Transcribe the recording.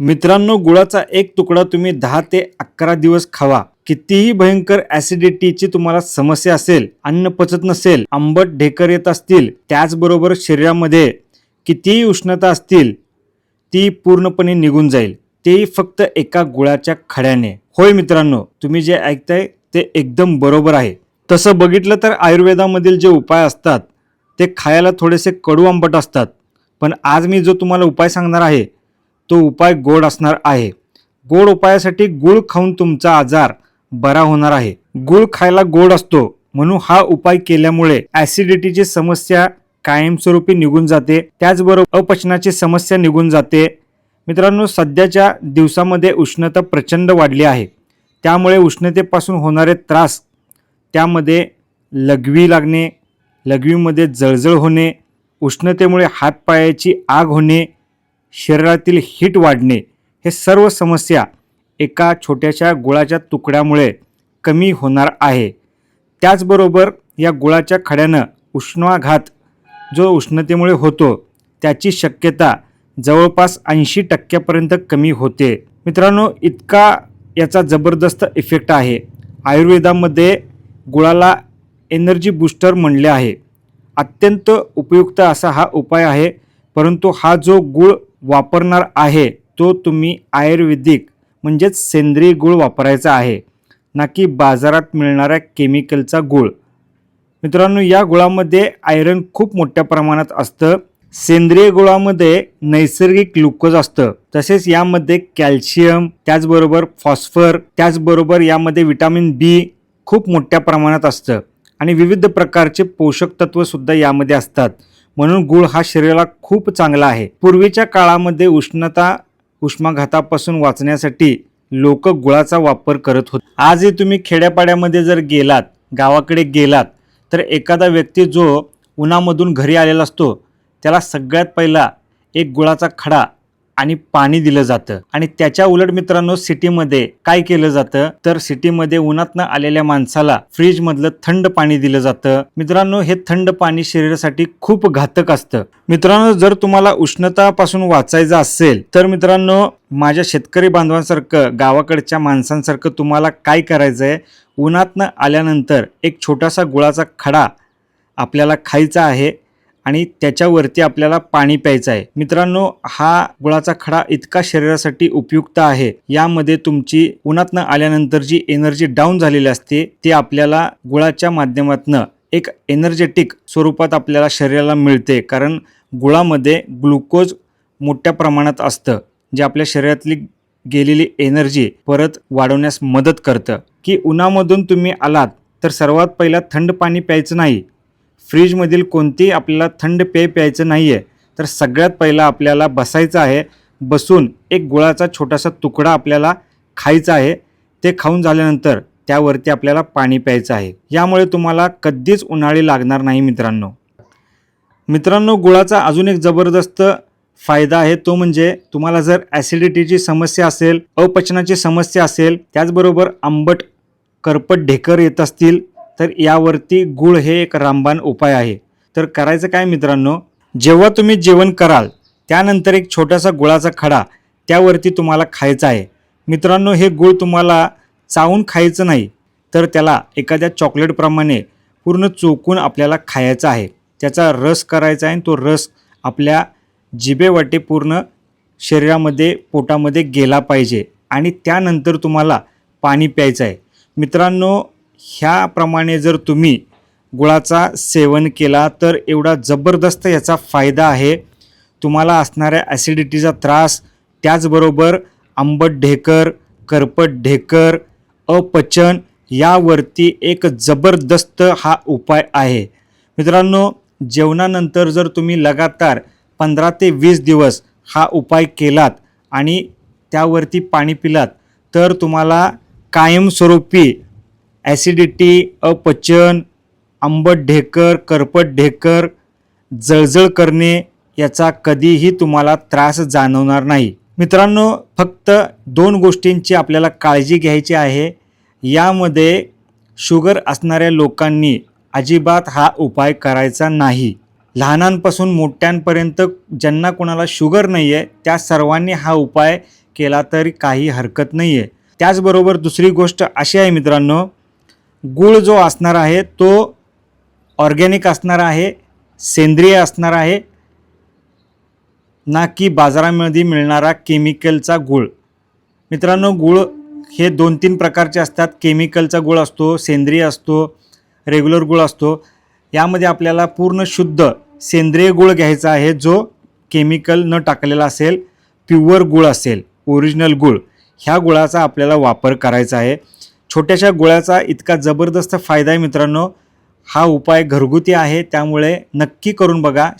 मित्रांनो गुळाचा एक तुकडा तुम्ही दहा ते अकरा दिवस खावा. कितीही भयंकर ऍसिडिटीची तुम्हाला समस्या असेल अन्न पचत नसेल आंबट ढेकर येत असतील त्याचबरोबर शरीरामध्ये कितीही उष्णता असतील ती पूर्णपणे निघून जाईल. तेही फक्त एका गुळाच्या खड्याने. होय मित्रांनो तुम्ही जे ऐकताय ते एकदम बरोबर आहे. तसं बघितलं तर आयुर्वेदामधील जे उपाय असतात ते खायला थोडेसे कडू आंबट असतात. पण आज मी जो तुम्हाला उपाय सांगणार आहे तो उपाय गोड असणार आहे. गोड उपायासाठी गुळ खाऊन तुमचा आजार बरा होणार आहे. गुळ खायला गोड असतो म्हणून हा उपाय केल्यामुळे ऍसिडिटीची समस्या कायमस्वरूपी निघून जाते. त्याचबरोबर अपचनाची समस्या निघून जाते. मित्रांनो सध्याच्या दिवसामध्ये उष्णता प्रचंड वाढली आहे. त्यामुळे उष्णतेपासून होणारे त्रास त्यामध्ये लघवी लागणे लघवीमध्ये जळजळ होणे उष्णतेमुळे हातपायाची आग होणे शरीरातील हीट वाढणे हे सर्व समस्या एका छोट्याशा गुळाच्या तुकड्यामुळे कमी होणार आहे. त्याचबरोबर या गुळाच्या खड्यानं उष्माघात जो उष्णतेमुळे होतो त्याची शक्यता जवळपास ऐंशी टक्क्यापर्यंत कमी होते. मित्रांनो इतका याचा जबरदस्त इफेक्ट आहे. आयुर्वेदामध्ये गुळाला एनर्जी बूस्टर म्हणले आहे. अत्यंत उपयुक्त असा हा उपाय आहे परंतु हा जो गुळ वापरणार आहे तो तुम्ही आयुर्वेदिक म्हणजेच सेंद्रिय गुळ वापरायचा आहे ना की बाजारात मिळणाऱ्या केमिकलचा गुळ. मित्रांनो या गुळामध्ये आयरन खूप मोठ्या प्रमाणात असतं. सेंद्रिय गुळामध्ये नैसर्गिक ग्लुकोज असतं. तसेच यामध्ये कॅल्शियम त्याचबरोबर फॉस्फर त्याचबरोबर यामध्ये विटॅमिन बी खूप मोठ्या प्रमाणात असतं. आणि विविध प्रकारचे पोषक तत्वसुद्धा यामध्ये असतात. म्हणून गुळ हा शरीराला खूप चांगला आहे. पूर्वीच्या काळामध्ये उष्णता उष्माघातापासून वाचण्यासाठी लोक गुळाचा वापर करत होते. आजही तुम्ही खेड्यापाड्यामध्ये जर गेलात गावाकडे गेलात तर एखादा व्यक्ती जो उन्हामधून घरी आलेला असतो त्याला सगळ्यात पहिला एक गुळाचा खडा आणि पाणी दिलं जातं. आणि त्याच्या उलट मित्रांनो सिटीमध्ये काय केलं जातं? तर सिटीमध्ये उन्हातनं आलेल्या माणसाला फ्रीजमधलं थंड पाणी दिलं जातं. मित्रांनो हे थंड पाणी शरीरासाठी खूप घातक असतं. मित्रांनो जर तुम्हाला उष्णतापासून वाचायचं असेल तर मित्रांनो माझ्या शेतकरी बांधवांसारखं गावाकडच्या माणसांसारखं तुम्हाला काय करायचं आहे उन्हातनं आल्यानंतर एक छोटासा गुळाचा खडा आपल्याला खायचा आहे. आणि त्याच्यावरती आपल्याला पाणी प्यायचं आहे. मित्रांनो हा गुळाचा खडा इतका शरीरासाठी उपयुक्त आहे. यामध्ये तुमची उन्हातनं आल्यानंतर जी एनर्जी डाऊन झालेली असते ती आपल्याला गुळाच्या माध्यमातनं एक एनर्जेटिक स्वरूपात आपल्याला शरीराला मिळते. कारण गुळामध्ये ग्लुकोज मोठ्या प्रमाणात असतं जे आपल्या शरीरातली गेलेली एनर्जी परत वाढवण्यास मदत करतं. की उन्हामधून तुम्ही आलात तर सर्वात पहिला थंड पाणी प्यायचं नाही. फ्रीजमधील कोणती आपल्याला थंड पेय प्यायचं नाही आहे तर सगळ्यात पहिला आपल्याला बसायचं आहे. बसून एक गुळाचा छोटासा तुकडा आपल्याला खायचा आहे. ते खाऊन झाल्यानंतर त्यावरती आपल्याला पाणी प्यायचं आहे. यामुळे तुम्हाला कधीच उन्हाळी लागणार नाही मित्रांनो. मित्रांनो गुळाचा अजून एक जबरदस्त फायदा आहे. तो म्हणजे तुम्हाला जर ॲसिडिटीची समस्या असेल अपचनाची समस्या असेल त्याचबरोबर आंबट करपट ढेकर येत असतील तर यावरती गुळ हे एक रामबाण उपाय आहे. तर करायचं काय मित्रांनो? जेव्हा तुम्ही जेवण कराल त्यानंतर एक छोटासा गुळाचा खडा त्यावरती तुम्हाला खायचा आहे. मित्रांनो हे गुळ तुम्हाला चावून खायचं नाही तर त्याला एखाद्या चॉकलेटप्रमाणे पूर्ण चोकून आपल्याला खायचा आहे. त्याचा रस करायचा आहे आणि तो रस आपल्या जिबेवाटे पूर्ण शरीरामध्ये पोटामध्ये गेला पाहिजे आणि त्यानंतर तुम्हाला पाणी प्यायचं आहे. मित्रांनो ह्याप्रमाणे जर तुम्ही गुळाचा सेवन केला तर एवढा जबरदस्त याचा फायदा आहे. तुम्हाला असणाऱ्या ॲसिडिटीचा त्रास त्याचबरोबर आंबट ढेकर करपट ढेकर अपचन यावरती एक जबरदस्त हा उपाय आहे. मित्रांनो जेवणानंतर जर तुम्ही लगातार पंधरा ते वीस दिवस हा उपाय केलात आणि त्यावरती पाणी पिलात तर तुम्हाला कायमस्वरूपी ॲसिडिटी अपचन आंबट ढेकर करपट ढेकर जळजळ करणे याचा कधीही तुम्हाला त्रास जाणवणार नाही. मित्रांनो फक्त दोन गोष्टींची आपल्याला काळजी घ्यायची आहे. यामध्ये शुगर असणाऱ्या लोकांनी अजिबात हा उपाय करायचा नाही. लहानांपासून मोठ्यांपर्यंत ज्यांना कोणाला शुगर नाही आहे त्या सर्वांनी हा उपाय केला तरी काही हरकत नाही आहे त्याचबरोबर दुसरी गोष्ट अशी आहे मित्रांनो गूळ जो असणार आहे तो ऑर्गॅनिक असणार आहे सेंद्रिय असणार आहे ना की बाजारामध्ये मिळणारा केमिकलचा गूळ. मित्रांनो गूळ हे दोन तीन प्रकारचे असतात. केमिकलचा गूळ असतो सेंद्रिय असतो रेग्युलर गूळ असतो. यामध्ये आपल्याला पूर्ण शुद्ध सेंद्रिय गूळ घ्यायचा आहे जो केमिकल न टाकलेला असेल प्युअर गूळ असेल ओरिजिनल गूळ. ह्या गुळाचा आपल्याला वापर करायचा आहे. छोट्याशा गुळाचा इतका जबरदस्त फायदा आहे मित्रांनो. हा उपाय घरगुती आहे त्यामुळे नक्की करून बघा.